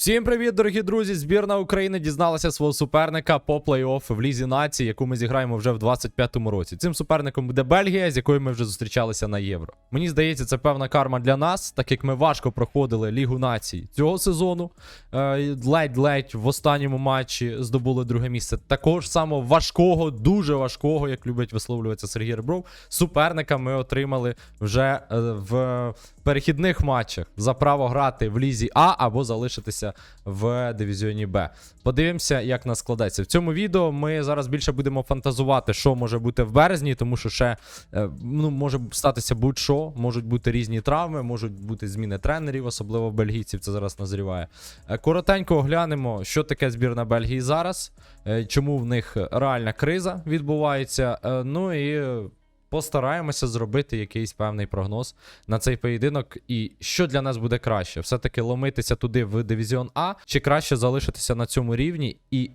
Всім привіт, дорогі друзі! Збірна України дізналася свого суперника по плей-офф в Лізі нації, яку ми зіграємо вже в 25-му році. Цим суперником буде Бельгія, з якою ми вже зустрічалися на євро. Мені здається, це певна карма для нас, так як ми важко проходили Лігу націй цього сезону. Е, Ледь-ледь в останньому матчі здобули друге місце. Такого ж само важкого, дуже важкого, як любить висловлюватися Сергій Ребров. Суперника ми отримали вже е, в перехідних матчах за право грати в лізі А або залишитися в дивізіоні Б. Подивимося, як нас складеться. В цьому відео ми зараз більше будемо фантазувати, що може бути в березні, тому що ще е, ну, може статися будь-що, можуть бути різні травми, можуть бути зміни тренерів, особливо бельгійців. Це зараз назріває. Е, Коротенько оглянемо, що таке збірна Бельгії зараз, е, чому в них реальна криза відбувається. Ну і. Постараємося зробити якийсь певний прогноз на цей поєдинок. І що для нас буде краще? Все-таки ломитися туди в дивізіон А, чи краще залишитися на цьому рівні і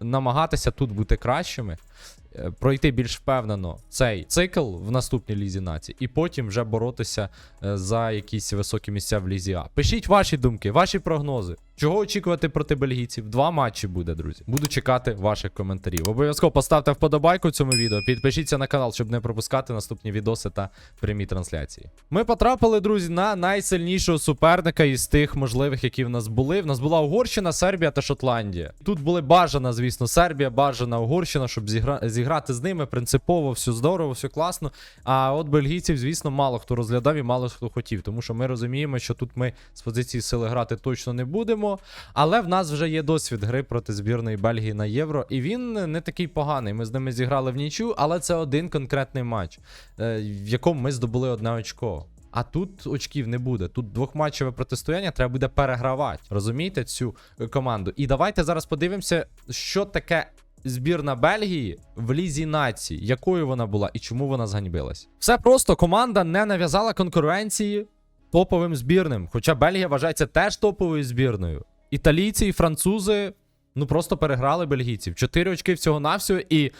намагатися тут бути кращими, е, пройти більш впевнено цей цикл в наступній лізі нації, і потім вже боротися е, за якісь високі місця в лізі А. Пишіть ваші думки, ваші прогнози. Чого очікувати проти бельгійців? Два матчі буде, друзі. Буду чекати ваших коментарів. Обов'язково поставте вподобайку цьому відео, підпишіться на канал, щоб не пропускати наступні відоси та прямі трансляції. Ми потрапили, друзі, на найсильнішого суперника із тих можливих, які в нас були. В нас була Угорщина, Сербія та Шотландія. Тут були бажана, звісно, Сербія, бажана Угорщина, щоб зігра... зіграти з ними принципово, все здорово, все класно. А от бельгійців, звісно, мало хто розглядав і мало хто хотів, тому що ми розуміємо, що тут ми з позиції сили грати точно не будемо. Але в нас вже є досвід гри проти збірної Бельгії на євро, і він не такий поганий. Ми з ними зіграли в нічю, але це один конкретний матч, е, в якому ми здобули одне очко. А тут очків не буде. Тут двохматчеве протистояння треба буде перегравати. Розумієте цю е, команду? І давайте зараз подивимося, що таке збірна Бельгії в лізі націй, якою вона була і чому вона зганьбилась. Все просто команда не нав'язала конкуренції топовим збірним. Хоча Бельгія вважається теж топовою збірною. Італійці і французи ну просто переграли бельгійців. Чотири очки всього-навсього, і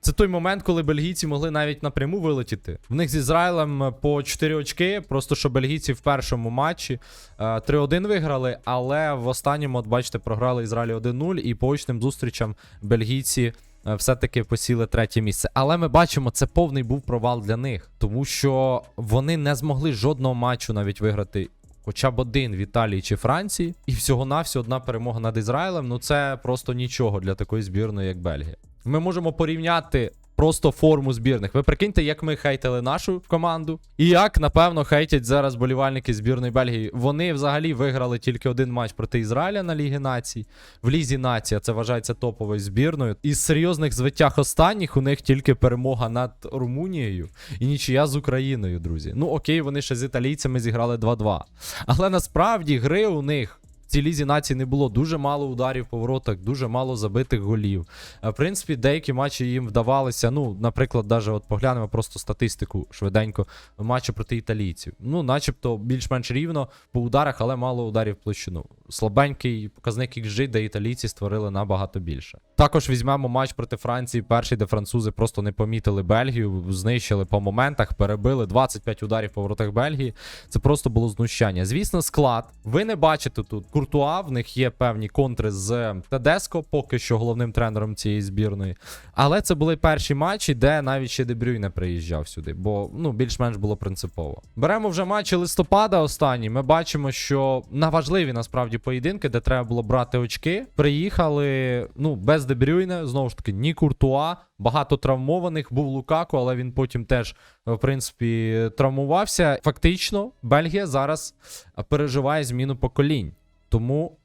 це той момент, коли бельгійці могли навіть напряму вилетіти. В них з Ізраїлем по 4 очки, просто що бельгійці в першому матчі е, 3-1 виграли, але в останньому, от бачите, програли Ізраїлі 1-0, і по очним зустрічам бельгійці. Е, Все-таки посіли третє місце. Але ми бачимо, це повний був провал для них, тому що вони не змогли жодного матчу навіть виграти хоча б один в Італії чи Франції, і всього-навсього одна перемога над Ізраїлем. Ну це просто нічого для такої збірної, як Бельгія. Ми можемо порівняти просто форму збірних. Ви прикиньте, як ми хейтили нашу команду, і як, напевно, хейтять зараз болівальники збірної Бельгії. Вони взагалі виграли тільки один матч проти Ізраїля на Лігі Націй. В Лізі Нація це вважається топовою збірною. Із серйозних звитяг останніх у них тільки перемога над Румунією і нічия з Україною, друзі. Ну окей, вони ще з італійцями зіграли 2-2. Але насправді гри у них. В цій лізі нації не було дуже мало ударів по воротах, дуже мало забитих голів. Е, В принципі, деякі матчі їм вдавалися. Ну, наприклад, даже от поглянемо просто статистику швиденько матчу проти італійців. Ну, начебто, більш-менш рівно по ударах, але мало ударів площину. Слабенький показник XG, де італійці створили набагато більше. Також візьмемо матч проти Франції, перший, де французи просто не помітили Бельгію, знищили по моментах, перебили 25 ударів по воротах Бельгії. Це просто було знущання. Звісно, склад. Ви не бачите тут Куртуа, в них є певні контри з Тедеско, поки що головним тренером цієї збірної. Але це були перші матчі, де навіть ще Дебрюй не приїжджав сюди, бо ну більш-менш було принципово. Беремо вже матчі листопада останні. Ми бачимо, що на важливі насправді поєдинки, де треба було брати очки, приїхали ну без Дебрюйне, знову ж таки, ні Куртуа. Багато травмованих був Лукаку, але він потім теж, в принципі, травмувався. Фактично, Бельгія зараз переживає зміну поколінь. Тому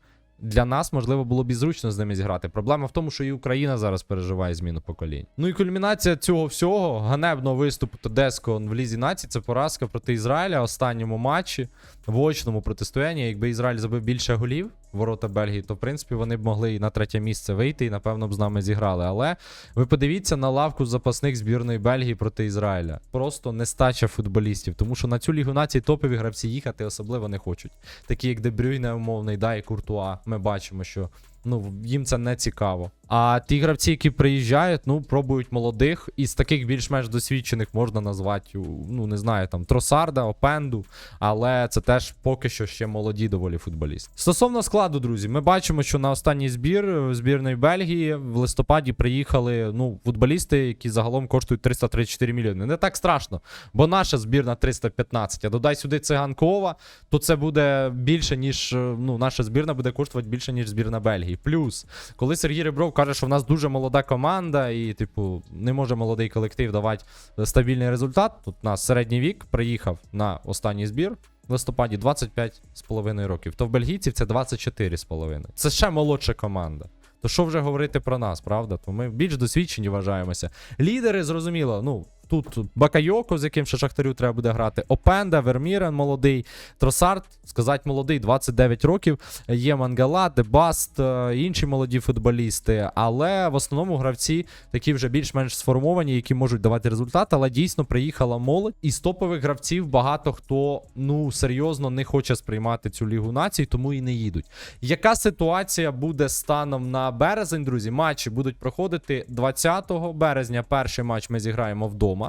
для нас можливо було б і зручно з ними зіграти. Проблема в тому, що і Україна зараз переживає зміну поколінь. Ну і кульмінація цього всього ганебного виступу Тедеско в лізі нації це поразка проти Ізраїля в останньому матчі в очному протистоянні. Якби Ізраїль забив більше голів ворота Бельгії, то в принципі вони б могли і на третє місце вийти, і напевно б з нами зіграли. Але ви подивіться на лавку запасних збірної Бельгії проти Ізраїля. Просто нестача футболістів, тому що на цю лігу нації топові гравці їхати особливо не хочуть. Такі як Дебрюйне умовний, да, і Куртуа. Ми бачимо, що Ну, їм це не цікаво. А ті гравці, які приїжджають, ну, пробують молодих, і з таких більш-менш досвідчених можна назвати, ну, не знаю, там Тросарда, Опенду, але це теж поки що ще молоді доволі футболісти. Стосовно складу, друзі, ми бачимо, що на останній збір збірної Бельгії в листопаді приїхали ну, футболісти, які загалом коштують 334 мільйони. Не так страшно, бо наша збірна 315, а додай сюди циганкова, то це буде більше, ніж е, ну, наша збірна буде коштувати більше, ніж збірна Бельгії. Плюс, коли Сергій Ребров каже, що в нас дуже молода команда, і, типу, не може молодий колектив давати стабільний результат. Тут у нас середній вік приїхав на останній збір. В листопаді 25,5 років, то в бельгійців це 24,5. Це ще молодша команда. То що вже говорити про нас, правда? То ми більш досвідчені вважаємося. Лідери, зрозуміло, ну. Тут Бакайоко, з яким ще Шахтарю треба буде грати. Опенда, Вермірен молодий, Тросард, сказати молодий, 29 років. Є Мангала, Дебаст, е, інші молоді футболісти. Але в основному гравці такі вже більш-менш сформовані, які можуть давати результат. Але дійсно приїхала молодь. І з топових гравців багато хто ну серйозно не хоче сприймати цю лігу націй, тому і не їдуть. Яка ситуація буде станом на березень, друзі? Матчі будуть проходити 20 березня. Перший матч ми зіграємо вдома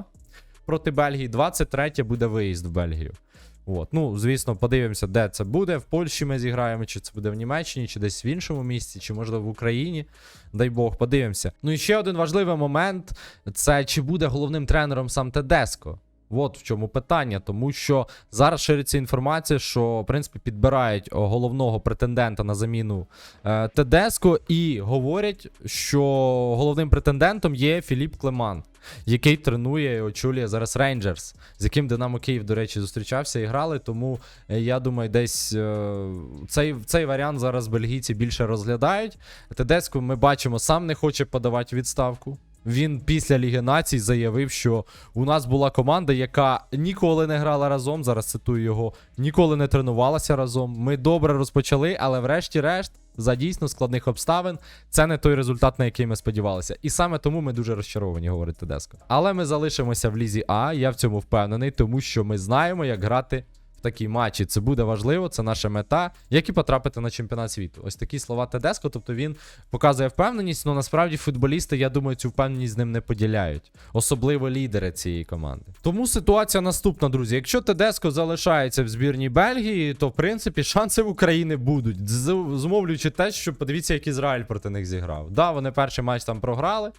проти Бельгії. 23 буде виїзд в Бельгію. От. Ну, звісно, подивимося, де це буде. В Польщі ми зіграємо, чи це буде в Німеччині, чи десь в іншому місці, чи можливо в Україні. Дай Бог, подивимося. Ну і ще один важливий момент: це чи буде головним тренером сам Тедеско. От в чому питання, тому що зараз шириться інформація, що в принципі підбирають головного претендента на заміну е, Тедеско, і говорять, що головним претендентом є Філіп Клеман, який тренує і очолює зараз Рейнджерс, з яким Динамо Київ, до речі, зустрічався і грали. Тому е, я думаю, десь е, цей, цей варіант зараз бельгійці більше розглядають. Тедеско ми бачимо, сам не хоче подавати відставку. Він після Ліги Націй заявив, що у нас була команда, яка ніколи не грала разом. Зараз цитую його, ніколи не тренувалася разом. Ми добре розпочали, але врешті-решт, за дійсно складних обставин, це не той результат, на який ми сподівалися. І саме тому ми дуже розчаровані, говорить Тедеско. Але ми залишимося в лізі А. Я в цьому впевнений, тому що ми знаємо, як грати. Такі матчі це буде важливо, це наша мета, як і потрапити на чемпіонат світу. Ось такі слова Тедеско. Тобто він показує впевненість, але насправді футболісти, я думаю, цю впевненість з ним не поділяють, особливо лідери цієї команди. Тому ситуація наступна, друзі. Якщо Тедеско залишається в збірній Бельгії, то в принципі шанси в України будуть. Зумовлюючи те, що подивіться, як Ізраїль проти них зіграв. Да, вони перший матч там програли,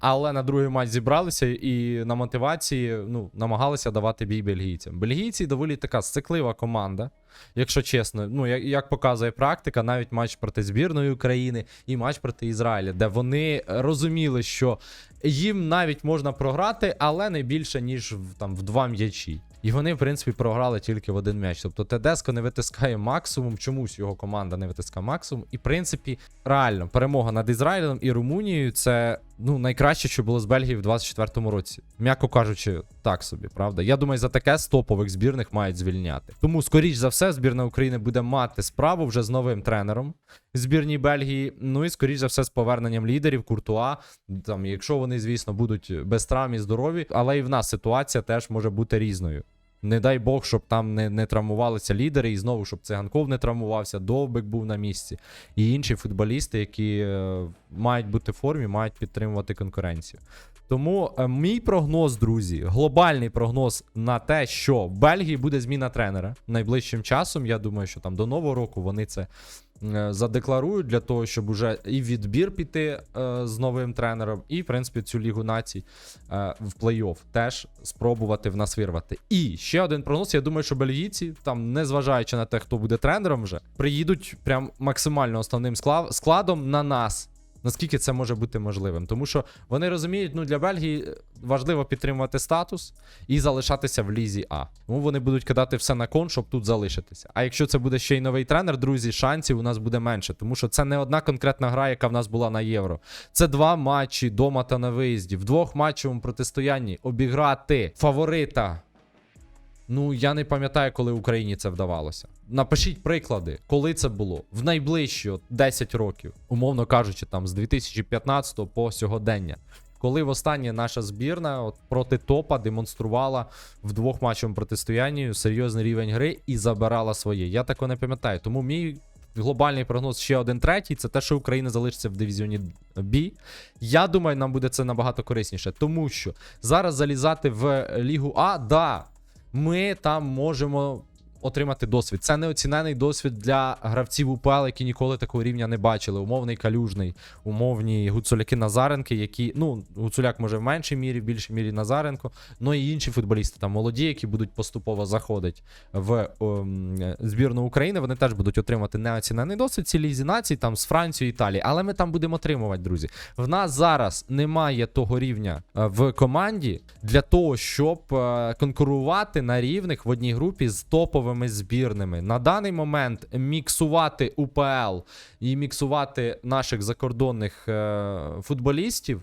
але на другий матч зібралися і на мотивації ну, намагалися давати бій бельгійцям. Бельгійці доволі така сциклива команда. Якщо чесно, ну як, як показує практика, навіть матч проти збірної України і матч проти Ізраїля, де вони розуміли, що їм навіть можна програти, але не більше ніж в, там в два м'ячі. І вони, в принципі, програли тільки в один м'яч. Тобто Тедеско не витискає максимум, чомусь його команда не витискає максимум. І, в принципі, реально, перемога над Ізраїлем і Румунією це ну, найкраще, що було з Бельгії в 24-му році. М'яко кажучи, так собі, правда. Я думаю, за таке з топових збірних мають звільняти. Тому, скоріш за все, збірна України буде мати справу вже з новим тренером збірній Бельгії. Ну і скоріш за все, з поверненням лідерів, Куртуа. Там, якщо вони, звісно, будуть без травм і здорові, але і в нас ситуація теж може бути різною. Не дай Бог, щоб там не, не травмувалися лідери, і знову, щоб циганков не травмувався, Довбик був на місці. І інші футболісти, які е, мають бути в формі, мають підтримувати конкуренцію. Тому е, мій прогноз, друзі, глобальний прогноз на те, що в Бельгії буде зміна тренера найближчим часом. Я думаю, що там до нового року вони це задекларують для того, щоб уже і відбір піти е, з новим тренером, і в принципі цю лігу націй е, в плей-офф теж спробувати в нас вирвати. І ще один прогноз. Я думаю, що бельгійці, там, незважаючи на те, хто буде тренером, вже приїдуть прям максимально основним складом на нас. Наскільки це може бути можливим? Тому що вони розуміють, ну для Бельгії е, важливо підтримувати статус і залишатися в лізі А. Тому вони будуть кидати все на кон, щоб тут залишитися. А якщо це буде ще й новий тренер, друзі, шансів у нас буде менше, тому що це не одна конкретна гра, яка в нас була на євро. Це два матчі дома та на виїзді. В двох матчевому протистоянні обіграти фаворита. Ну, я не пам'ятаю, коли Україні це вдавалося. Напишіть приклади, коли це було в найближчі 10 років, умовно кажучи, там з 2015 по сьогодення. Коли востаннє наша збірна от, проти топа демонструвала в двох матчевому протистоянні серйозний рівень гри і забирала своє. Я такого не пам'ятаю. Тому мій глобальний прогноз ще один третій. Це те, що Україна залишиться в дивізіоні B. Я думаю, нам буде це набагато корисніше, тому що зараз залізати в Лігу А, да, ми там можемо отримати досвід. Це неоцінений досвід для гравців УПЛ, які ніколи такого рівня не бачили. Умовний калюжний, умовні гуцуляки Назаренки, які, ну, гуцуляк може в меншій мірі, в більшій мірі Назаренко, ну і інші футболісти, там молоді, які будуть поступово заходити в ем, збірну України. Вони теж будуть отримати неоцінений досвід цій лізі націй, там з Францією, Італії. Але ми там будемо отримувати, друзі. В нас зараз немає того рівня е, в команді для того, щоб е, конкурувати на рівних в одній групі з топовими збірними. На даний момент міксувати УПЛ і міксувати наших закордонних е, футболістів.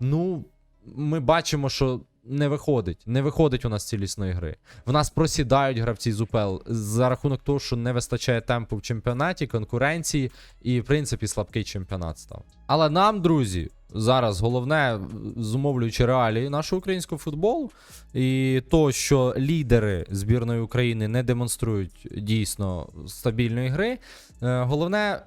Ну, ми бачимо, що не виходить. Не виходить у нас цілісної гри. В нас просідають гравці з УПЛ за рахунок того, що не вистачає темпу в чемпіонаті, конкуренції і, в принципі, слабкий чемпіонат став. Але нам, друзі, зараз головне, зумовлюючи реалії нашого українського футболу, і то, що лідери збірної України не демонструють дійсно стабільної гри, е, головне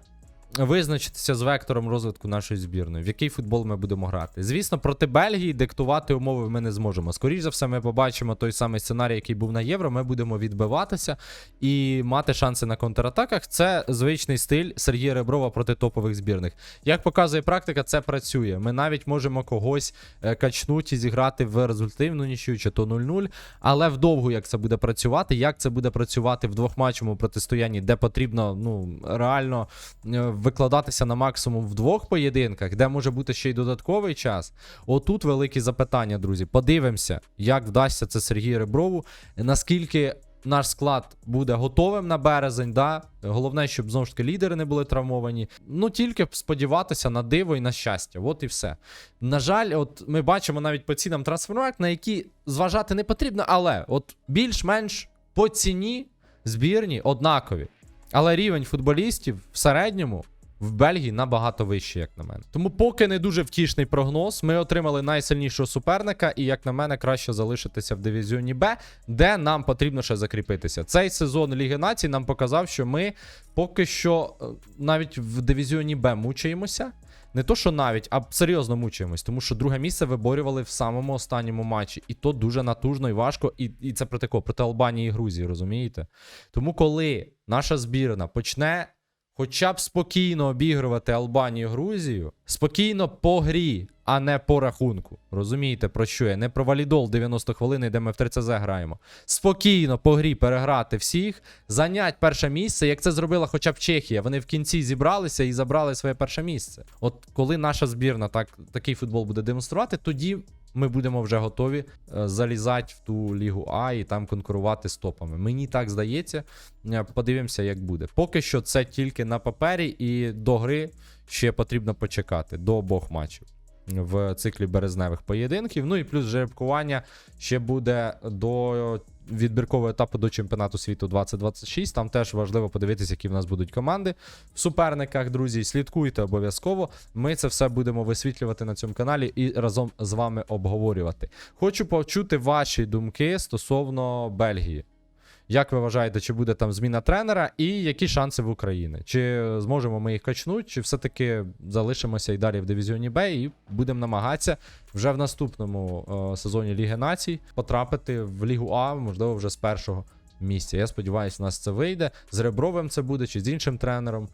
визначитися з вектором розвитку нашої збірної, в який футбол ми будемо грати. Звісно, проти Бельгії диктувати умови ми не зможемо. Скоріше за все, ми побачимо той самий сценарій, який був на євро. Ми будемо відбиватися і мати шанси на контратаках. Це звичний стиль Сергія Реброва проти топових збірних. Як показує практика, це працює. Ми навіть можемо когось е, качнути і зіграти в результативну нічию, чи то 0-0. Але вдовго як це буде працювати, як це буде працювати в двохматчевому протистоянні, де потрібно ну реально е, викладатися на максимум в двох поєдинках, де може бути ще й додатковий час. Отут великі запитання, друзі. Подивимося, як вдасться це Сергію Реброву, наскільки. Наш склад буде готовим на березень, да. Головне, щоб знову ж таки лідери не були травмовані. Ну тільки сподіватися на диво і на щастя. От і все. На жаль, от ми бачимо навіть по цінам трансфермарк, на які зважати не потрібно, але от більш-менш по ціні збірні однакові. Але рівень футболістів в середньому в Бельгії набагато вищий, як на мене. Тому поки не дуже втішний прогноз. Ми отримали найсильнішого суперника, і, як на мене, краще залишитися в дивізіоні Б, де нам потрібно ще закріпитися. Цей сезон Ліги Націй нам показав, що ми поки що е, навіть в дивізіоні Б мучаємося. Не то, що навіть, а серйозно мучаємось, тому що друге місце виборювали в самому останньому матчі. І то дуже натужно і важко. І, і це проти кого? Проти Албанії і Грузії, розумієте? Тому, коли наша збірна почне хоча б спокійно обігрувати Албанію Грузію, спокійно по грі, а не по рахунку. Розумієте, про що я? Не про валідол 90 хвилин, де ми в 3ЦЗ граємо. Спокійно по грі переграти всіх, зайнять перше місце, як це зробила хоча б Чехія. Вони в кінці зібралися і забрали своє перше місце. От коли наша збірна так, такий футбол буде демонструвати, тоді. Ми будемо вже готові е, залізати в ту лігу А і там конкурувати з топами. Мені так здається. Е, Подивимося, як буде. Поки що це тільки на папері, і до гри ще потрібно почекати до обох матчів в циклі березневих поєдинків. Ну і плюс жеребкування ще буде до відбіркового етапу до чемпіонату світу 2026. Там теж важливо подивитися, які в нас будуть команди в суперниках. Друзі, слідкуйте обов'язково. Ми це все будемо висвітлювати на цьому каналі і разом з вами обговорювати. Хочу почути ваші думки стосовно Бельгії. Як ви вважаєте, чи буде там зміна тренера, і які шанси в Україні? Чи зможемо ми їх качнути, чи все-таки залишимося і далі в дивізіоні Б і будемо намагатися вже в наступному е, сезоні Ліги Націй потрапити в Лігу А, можливо, вже з першого місця. Я сподіваюся, у нас це вийде. З Ребровим це буде, чи з іншим тренером.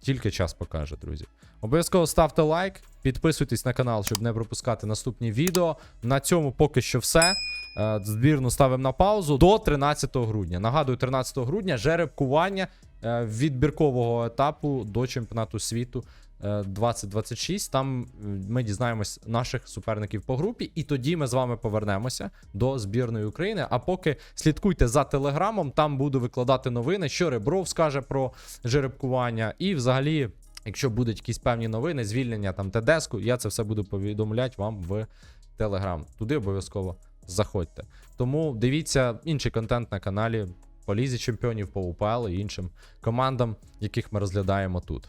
Тільки час покаже, друзі. Обов'язково ставте лайк, підписуйтесь на канал, щоб не пропускати наступні відео. На цьому поки що все. Е, Збірну ставимо на паузу до 13 грудня. Нагадую, 13 грудня жеребкування е, відбіркового етапу до чемпіонату світу 2026. Там е, ми дізнаємось наших суперників по групі, і тоді ми з вами повернемося до збірної України. А поки слідкуйте за телеграмом, там буду викладати новини, що Ребров скаже про жеребкування, і взагалі. Якщо будуть якісь певні новини, звільнення там ТДСку, я це все буду повідомляти вам в Телеграм. Туди обов'язково заходьте. Тому дивіться інший контент на каналі по Лізі Чемпіонів, по УПЛ і іншим командам, яких ми розглядаємо тут.